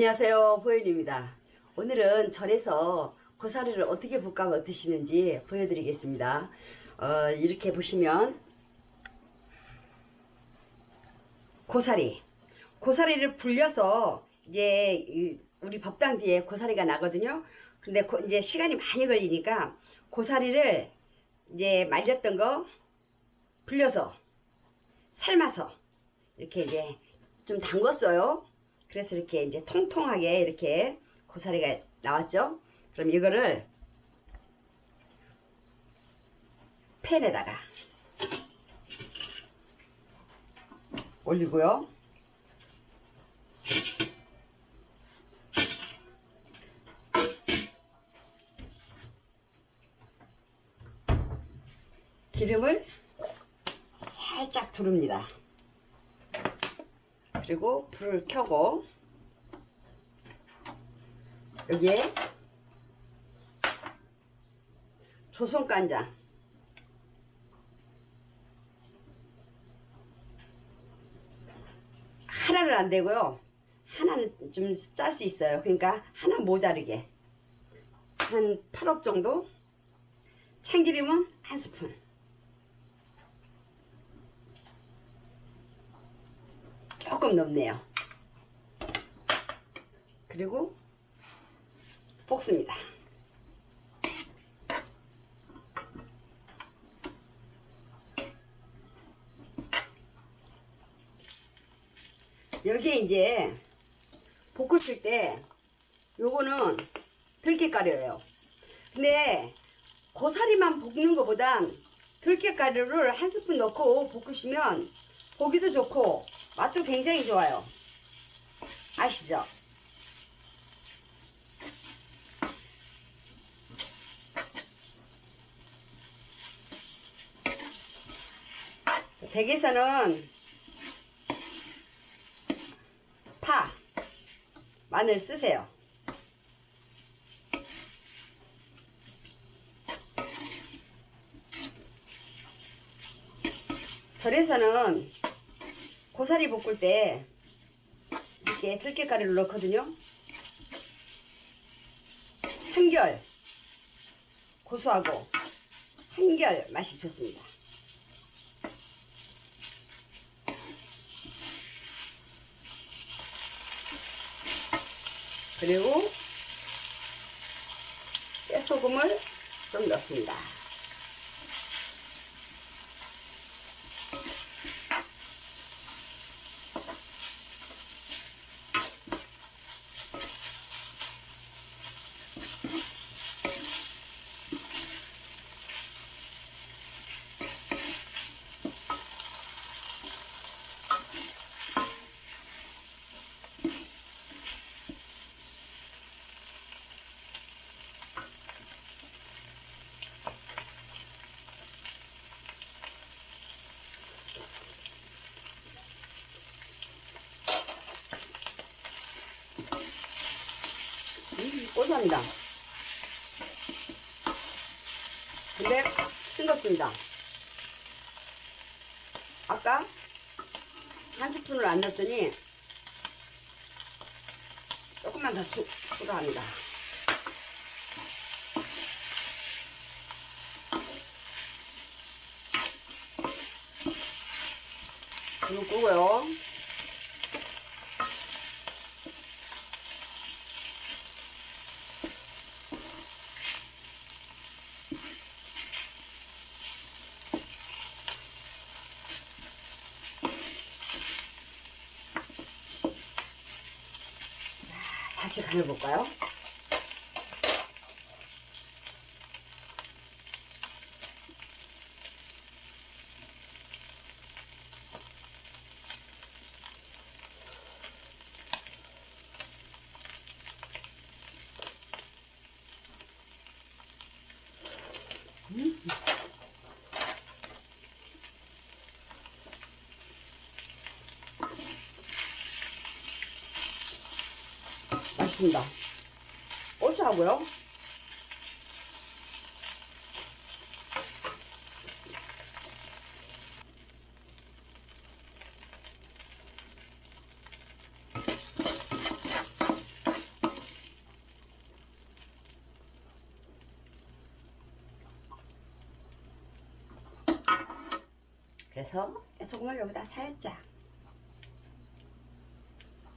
안녕하세요 보현입니다. 오늘은 절에서 고사리를 어떻게 볶아 드시는지 보여드리겠습니다. 어, 이렇게 보시면 고사리. 고사리를 불려서 이제 이 우리 법당 뒤에 고사리가 나거든요. 근데 고- 이제 시간이 많이 걸리니까 고사리를 이제 말렸던 거 불려서 삶아서 이렇게 이제 좀 담궜어요. 그래서 이렇게 이제 통통하게 이렇게 고사리가 나왔죠. 그럼 이거를 팬에다가 올리고요. 기름을 살짝 두릅니다. 그리고 불을 켜고 여기에 조선 간장 하나는 안 되고요. 하나는 좀 짤 수 있어요. 그러니까 하나 모자르게 한 8업 정도 참기름은 한 스푼 조금 넘네요. 그리고 볶습니다. 여기에 이제 볶으실 때 요거는 들깨가루예요. 근데 고사리만 볶는 것보단 들깨가루를 한 스푼 넣고 볶으시면 보기도 좋고 맛도 굉장히 좋아요. 아시죠? 댁에서는 파, 마늘 쓰세요. 절에서는 고사리 볶을 때 이렇게 들깨가루를 넣거든요. 한결 고소하고 한결 맛이 좋습니다. 그리고 깨소금을 좀 넣습니다. 고소합니다. 근데 싱겁습니다. 아까 한 스푼을 안 넣었더니 조금만 더 추, 추가합니다. 불을 끄고요. 다시 간을 볼까요? 넣습니다. 고추하고요. 그래서 소금을 여기다 살짝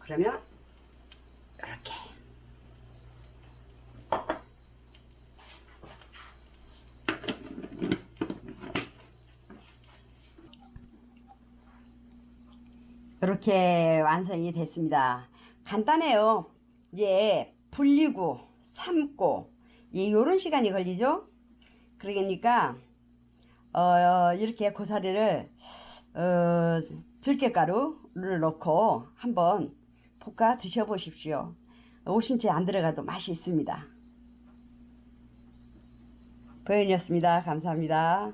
그러면 이렇게 이렇게 완성이 됐습니다. 간단해요. 이제 불리고 삶고 예, 요런 시간이 걸리죠. 그러니까 어, 이렇게 고사리를 어, 들깨가루를 넣고 한번 볶아 드셔보십시오. 오신채 안 들어가도 맛이 있습니다. 보현이었습니다. 감사합니다.